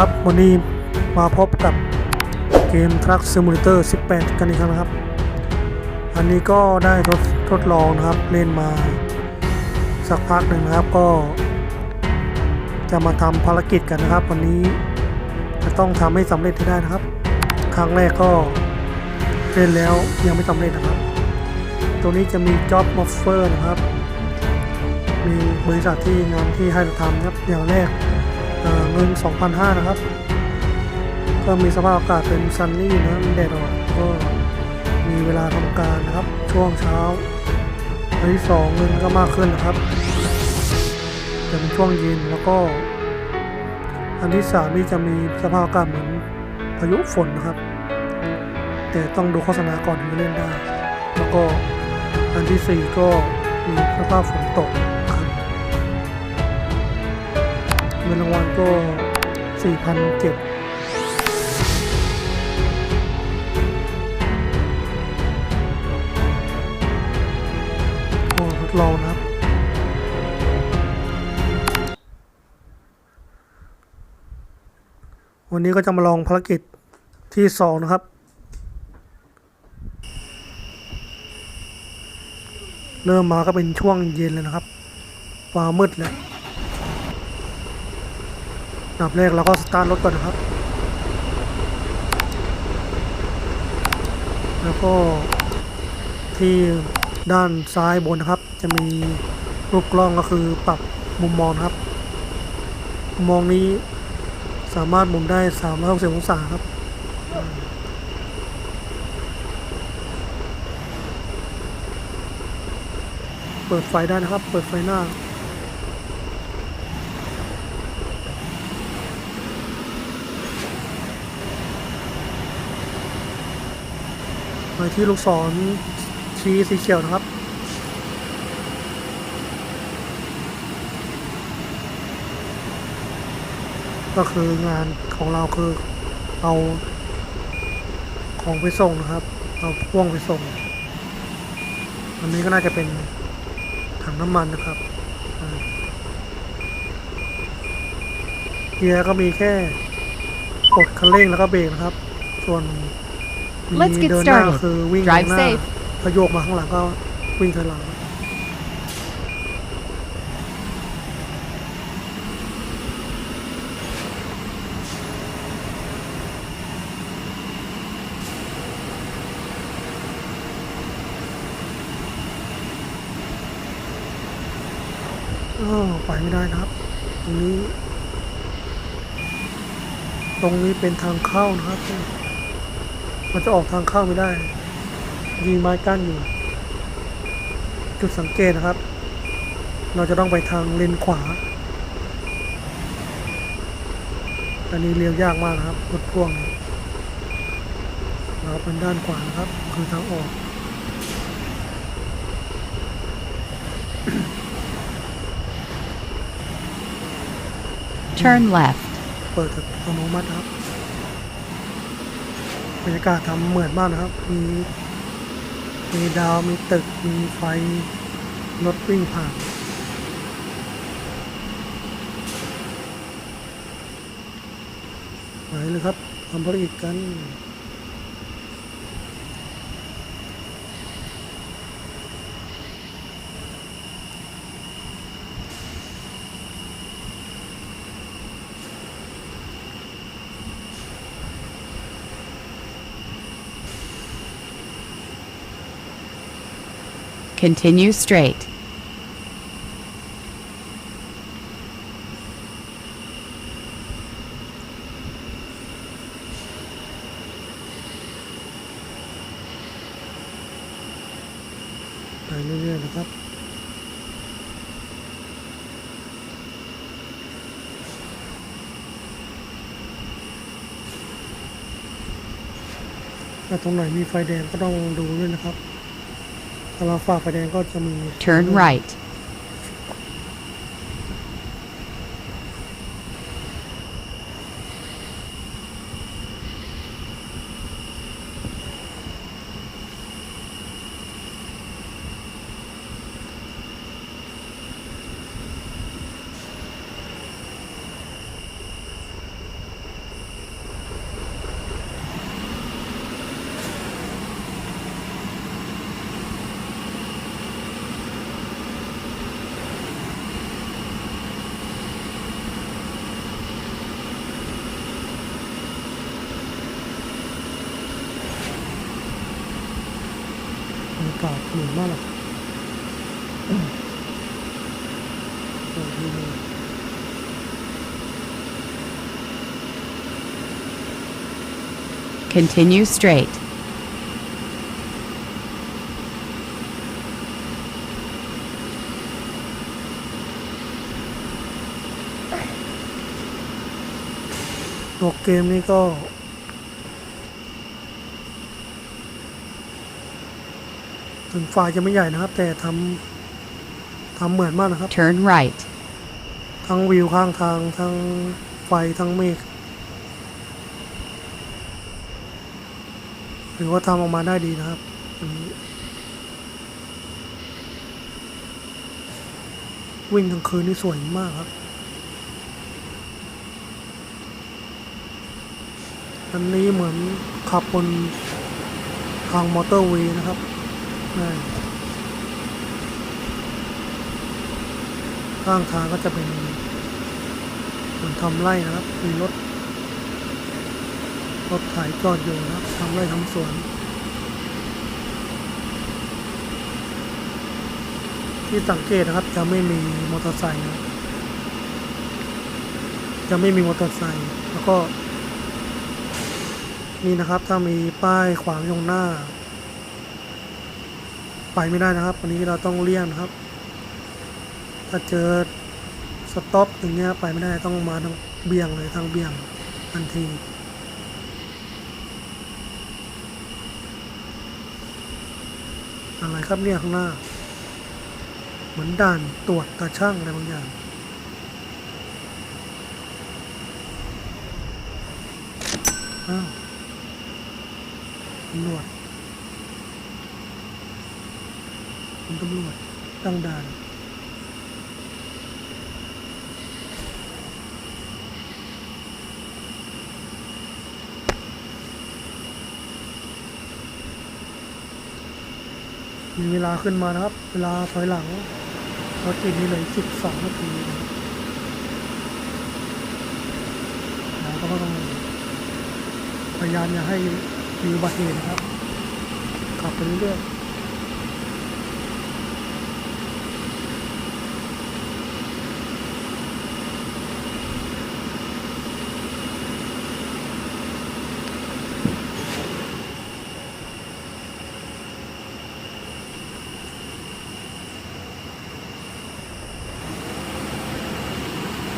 ครับวันนี้มาพบกับเกม Truck Simulator 18 กันอีกครั้งนะครับ อันนี้ก็ได้ทดทดลองนะครับเล่นมาสักพักหนึ่งนะครับก็ จะมาทำภารกิจกันนะครับ วันนี้จะต้องทำให้สำเร็จให้ได้นะครับ ครั้งแรกก็เล่นแล้วยังไม่สำเร็จนะครับตัวนี้จะมี Job Offer นะครับ มีบริษัทที่งานที่ให้เราทำนะครับอย่างแรก เอ่อเงิน 2,500 นะครับ ก็มีสภาพอากาศเป็นซันนี่นะมีแดดออกก็มีเวลาทำการนะครับ ช่วงเช้าอันที่สองเงินก็มากขึ้นนะครับจะเป็นช่วงเย็นแล้วก็ อันที่สามนี่จะมีสภาพอากาศเหมือนพายุฝนนะครับ แต่ต้องดูโฆษณาก่อนถึงจะเล่นได้ แล้วก็อันที่สี่ก็มีสภาพฝนตก เงินรางวัลก็4,007โอ้ทดลองนะครับ วันนี้ก็จะมาลองภารกิจที่สองนะครับ เริ่มมาก็เป็นช่วงเย็นเลยนะครับฟ้ามืดเลย ดับแรกเราก็สตาร์ทรถก่อนนะครับ แล้วก็ที่ด้านซ้ายบนนะครับ จะมีรูปกล้องก็คือปรับมุมมองครับ มุมมองนี้สามารถหมุนได้360องศาครับเปิดไฟได้นะครับ เปิดไฟหน้า ไปที่ลูกศรชี้สีเขียวนะครับก็คืองานของเราคือเอาของไปส่งนะครับ เอาพ่วงไปส่ง อันนี้ก็น่าจะเป็นถังน้ำมันนะครับอ่าเกียร์ก็มีแค่กดคันเร่งแล้วก็เบรกนะครับ ส่วน Let's มี get เดินหน้า started. คือวิ่ง Drive ข้างหน้า safe. ถ้าโยกมาข้างหลังก็วิ่งถอยหลังอ้าวไปไม่ได้นะครับ ตรงนี้ ตรงนี้เป็นทางเข้านะครับ มันจะออกทางเข้าไม่ได้มีไม้กั้นอยู่ จุดสังเกตนะครับ เราจะต้องไปทางเลนขวา อันนี้เลี้ยวยากมากนะครับรถพ่วงเนี่ยเราเป็นด้านขวานะครับ คือทางออก Turn left. เปิดอัตโนมัตินะครับ บรรยากาศทำเหมือนมากนะครับ มีมีดาว มีตึก มีไฟ รถวิ่งผ่านไปเลยครับทำภารกิจกัน Continue straight. ไปเรื่อยๆนะครับถ้าตรงไหนมีไฟแดงก็ต้องดูด้วยนะครับ Turn right. ากาศเหมือนมากเลยอืมโอ้โห Continue straight. ตัวเกมนี้ก็ ถึงไฟล์จะไม่ใหญ่นะครับ แต่ทำทำเหมือนมากนะครับ Turn right. ทั้งวิวข้างทางทั้งไฟทั้งเมฆถือว่าทำออกมาได้ดีนะครับอันนี้วิ่งกลางคืนนี่สวยมากครับ อันนี้เหมือนขับบนทางมอเตอร์เวย์นะครับนี่ ข้างทางก็จะเป็นเหมือนทำไร่นะครับ มีรถ รถไถจอดอยู่นะครับทำไร่ทำสวน ที่สังเกตนะครับจะไม่มีมอเตอร์ไซค์นะจะไม่มีมอเตอร์ไซค์แล้วก็นี่นะครับถ้ามีป้ายขวางตรงหน้า ไปไม่ได้นะครับวันนี้เราต้องเลี่ยงนะครับ ถ้าเจอสต็อปอย่างเงี้ยไปไม่ได้ต้องมาทางเบี่ยงเลยทางเบี่ยงทันทีอะไรครับเนี่ยข้างหน้า เหมือนด่านตรวจตาช่างอะไรบางอย่างอ้าวตำรวจคุณ ตำรวจตั้งด่านมีเวลาขึ้นมานะครับ เวลาถอยหลังรถติดนี่เลยสิบสองนาทีนะครับแล้วก็ต้องพยายามอย่าให้มีอุบัติเหตุนะครับ ขับไปเรื่อยๆ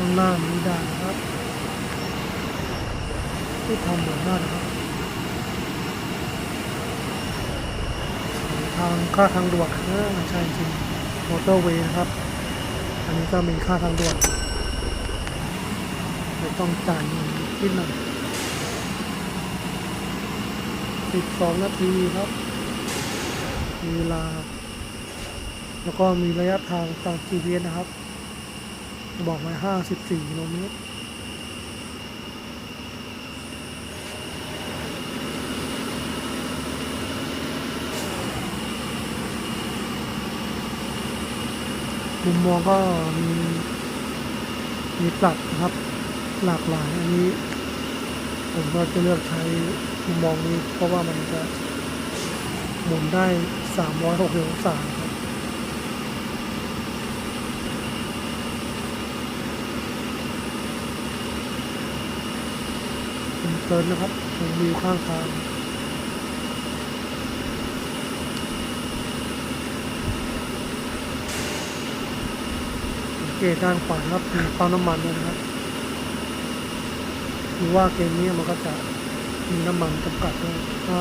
ข้างหน้ามีด่านครับ ที่ทำเหมือนมานครับทางค่าทางด่วนเออใช่จริงมอเตอร์เวย์นะครับ อันนี้ก็มีค่าทางด่วนเราต้องจ่ายเงินนิดหน่อยสิบสองนาทีครับมีเวลา แล้วก็มีระยะทางตาม GPS นะครับ บอกไว้ห้าสิบสี่กิโลเมตรมุมมองก็มีมีปรับนะครับหลากหลายอันนี้ ผมก็จะเลือกใช้มุมมองนี้ เพราะว่ามันจะหมุนได้ 360องศาครับ เพลินนะครับชมวิวข้างทางเกตด้านขวาครับมีปั๊มน้ำมันนะครับหรือว่าเกมนี้มันก็จะมีน้ำมันจำกัดด้วยถ้า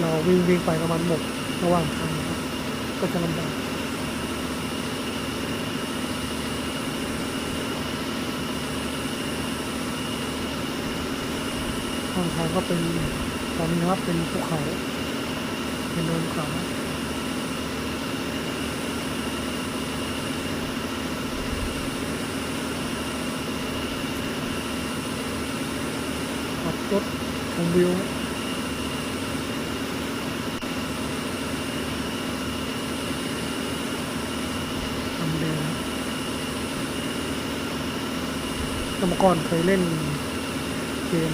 เราวิ่งวิ่งไปน้ำมันหมดระหว่างทางนะครับ ก็จะลำบาก ข้างทางก็เป็นตอนนี้นะครับเป็นภูเขา เป็นเนินเขาขับรถชมวิวทำเดงสมัยก่อนเคยเล่นเกม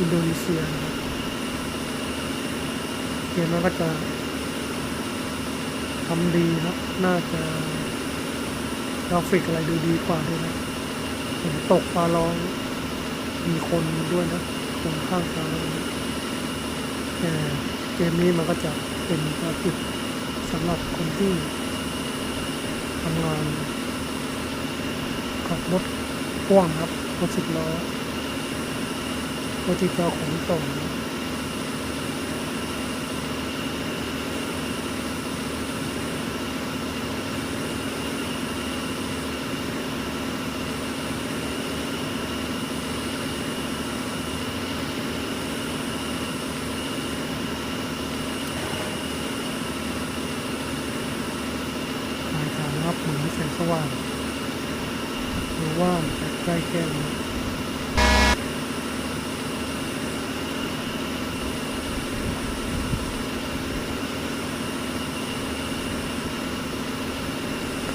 อินโดนีเซียนะเกมมันก็จะทำดีครับ น่าจะกราฟิกอะไรดูดีกว่าด้วยนะฝนตกฟ้าร้องมีคนด้วยนะคนข้างทางแต่เกมนี้มันก็จะเป็นภารกิจสำหรับคนที่ทำงานขับรถพ่วงครับรถสิบล้อ รถที่จะเอาของส่งปลายทางรับเหมือนแสงสว่างหรือว่าจะใกล้แค่ไ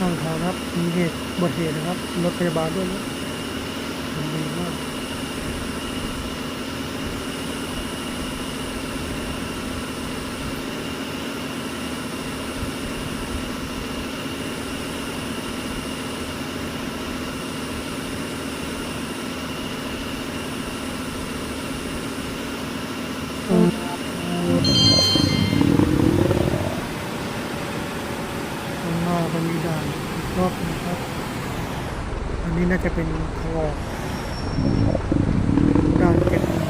ข้างทางครับมีเหตุอุบัติเหตุนะครับรถพยาบาลด้วยนะมันดีมาก ข้างหน้ามันมีด่านอีกรอบหนึงครับ อันนี้น่าจะเป็นทางออกด่านเก็บเงิน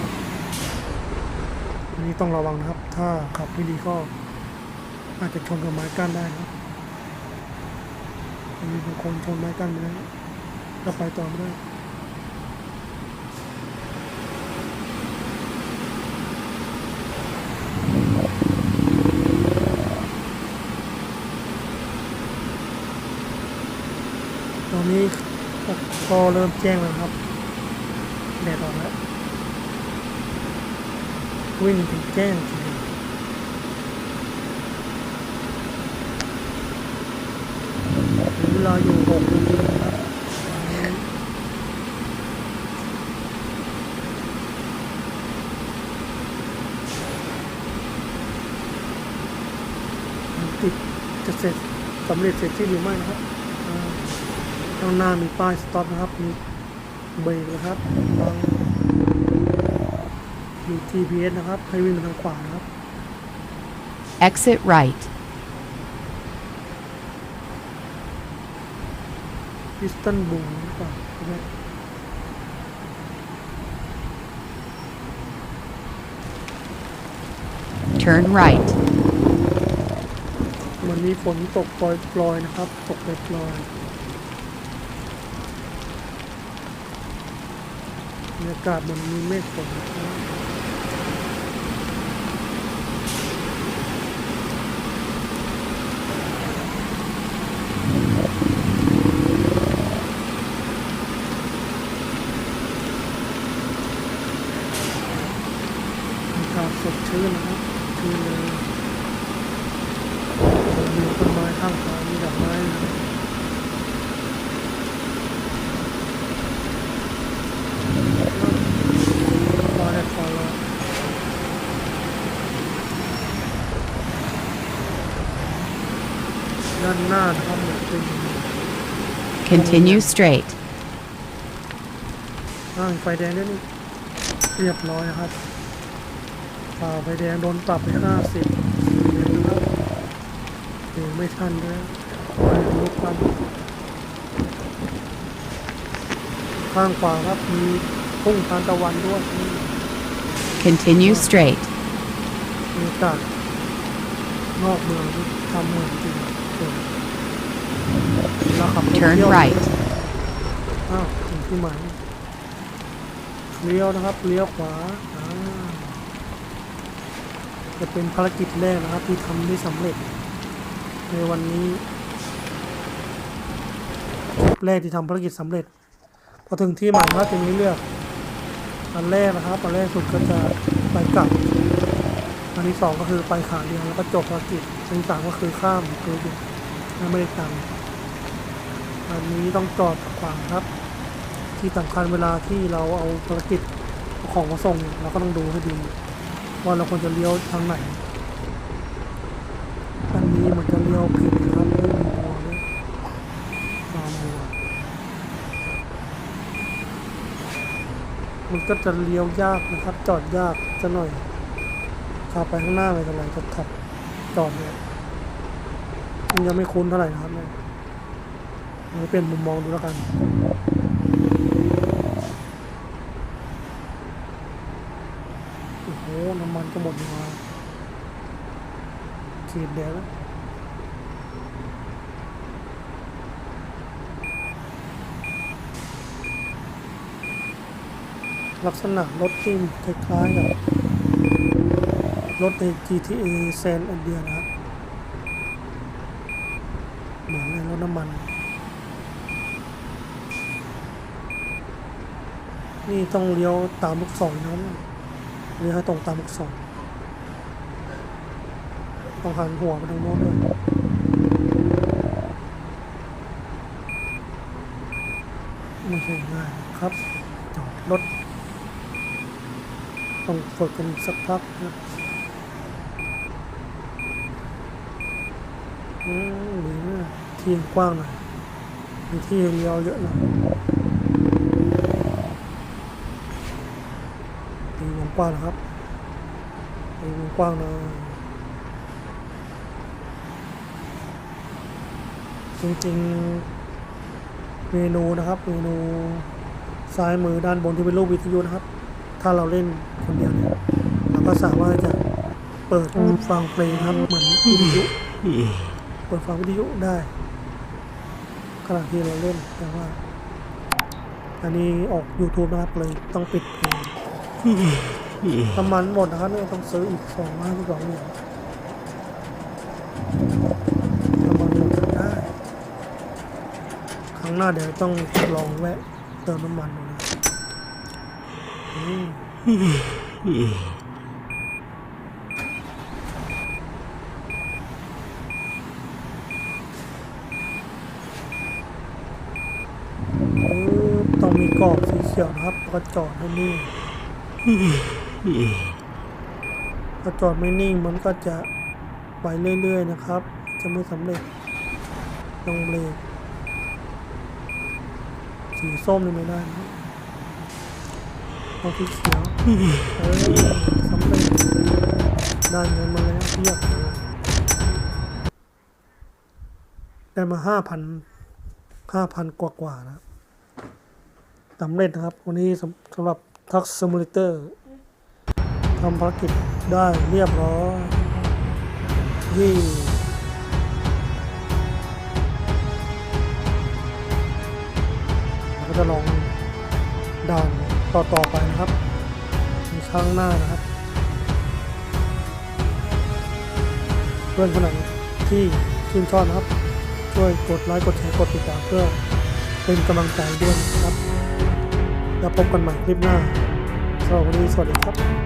อันนี้ต้อง ระวังนะครับ ถ้าขับไม่ดีก็อาจจะชนกับไม้กั้นได้นะครับมีบางคนชนไม้กั้นไปแล้วแล้วไปต่อไม่ได้ตอนนี้ก็เริ่มแจ้งแล้วครับแดดออกแล้ว วิ่งถึงแจ้งทีเดียวเหลือเวลาอยู่หกปีติดจะเสร็จสำเร็จเสร็จที่หรือไม่นะครับข้างหน้ามีป้ายสต็อปนะครับ มีเบรกนะครับ มี GPS นะครับ ให้วิ่งไปทางขวานะครับ Exit right. พิสตันบูหรือเปล่าใช่ไหม Turn right. วันนี้ฝนตกปล่อยๆนะครับ ตกปล่อยๆบรรยากาศมันมีเมฆฝนนะครับอากาศสดชื่นนะครับชื่นเลย มีต้นไม้ข้างทางมีดอกไม้นะรอได้พอรอ ด้านหน้านะครับเนี่ยเป็น Continue straight. ห้างไฟแดงด้วยนี่เรียบร้อยนะครับฝ่าไฟแดงโดนปรับไปห้าสิบนะครับเองไม่ทันด้วยไปลุกกันข้างขวาครับมีพุ่งทานตะวันด้วยนี่ Continue straight. มีอากาศนอกเมืองนี่ทำเหมือนจริงเกิน เราขับรถ Turn เที่ยว right. อ้าวถึงที่หมายเลี้ยวนะครับเลี้ยวขวาอ่าจะเป็นภารกิจแรกนะครับที่ทำได้สำเร็จ ในวันนี้ทริปแรกที่ทำภารกิจสำเร็จ พอถึงที่หมายนะครับจะมีเลือกอันแรกนะครับอันแรกสุดก็จะไปกลับ อันที่สองก็คือไปขาเดียวแล้วก็จบภารกิจอันที่สามก็คือข้ามคือหยุดไม่ได้ตังค์ อันนี้ต้องจอดขวางครับ ที่สำคัญเวลาที่เราเอาภารกิจของมาส่งเราก็ต้องดูให้ดีว่าเราควรจะเลี้ยวทางไหน อันนี้มันจะเลี้ยวผิดนะครับไม่มีบัวเลยตามบัวมันก็จะเลี้ยวยากนะครับ จอดยากจะหน่อยขับไปข้างหน้าไม่เป็นไหร่จะขับจอดเนี่ยมันยังไม่คุ้นเท่าไหร่นะครับเนี่ย เป็นมุมมองดูแล้วกันโอ้โหน้ำมันก็หมดมาขีดแดงแล้วลักษณะรถที่คล้ายๆกับรถใน GTA San Andreas นะครับเหมือนเลยรถน้ำมัน นี่ต้องเลี้ยวตามลูกศรนะครับเลี้ยวให้ตรงตามลูกศรต้องหันหัวไปทางโน้นด้วยไม่ใช่ง่ายครับ จอดรถ ต้องฝึกกันสักพักนะอืมดีนที่กว้างหน่อยมีที่เลี้ยวเยอะหน่อย ตีวง กว้างนะครับตีวงกว้างนะจริงๆ เมนูนะครับ เมนูซ้ายมือด้านบนที่เป็นรูปวิทยุนะครับ ถ้าเราเล่นคนเดียวเนี่ยเราก็สามารถจะเปิดฟังเพลงครับเหมือนวิทยุเปิดฟังวิทยุได้ขณะที่เราเล่นแต่ว่า อันนี้ออก YouTube นะครับเลยต้องปิดเพลง น้ำมันหมดนะครับเนี่ต้องซื้ออีกสองล้านที่สองหรียญน้ำมันหมดได้ครั้งหน้าเดี๋ยวต้องลองแวะเติมน้ำมันดูนะอืมปึ๊บต้องมีกรอบสีเขียวนะครับแล้วก็จอดให้นิ่ ถ้าจอดไม่นิ่งมันก็จะไปเรื่อย ๆ นะครับ จะไม่สำเร็จต้องเบรกสีส้มนี่ไม่ได้นะต้องสีเขียวเออสำเร็จได้เงินมาแล้วเพียบได้มาห้าพันห้าพันกว่าๆนะสำเร็จนะครับ วันนี้สำสำหรับทักซิมูเลเตอร์ ทำภารกิจได้เรียบร้อยยี่เราก็จะลองด่านต่อๆไปนะครับในข้างหน้านะครับ เพื่อนคนไหนที่ชื่นชอบนะครับ ช่วยกดไลค์กดแชร์กดติดตามเพื่อเป็นกำลังใจด้วยนะครับ แล้วพบกันใหม่คลิปหน้าสำหรับวันนี้สวัสดีครับ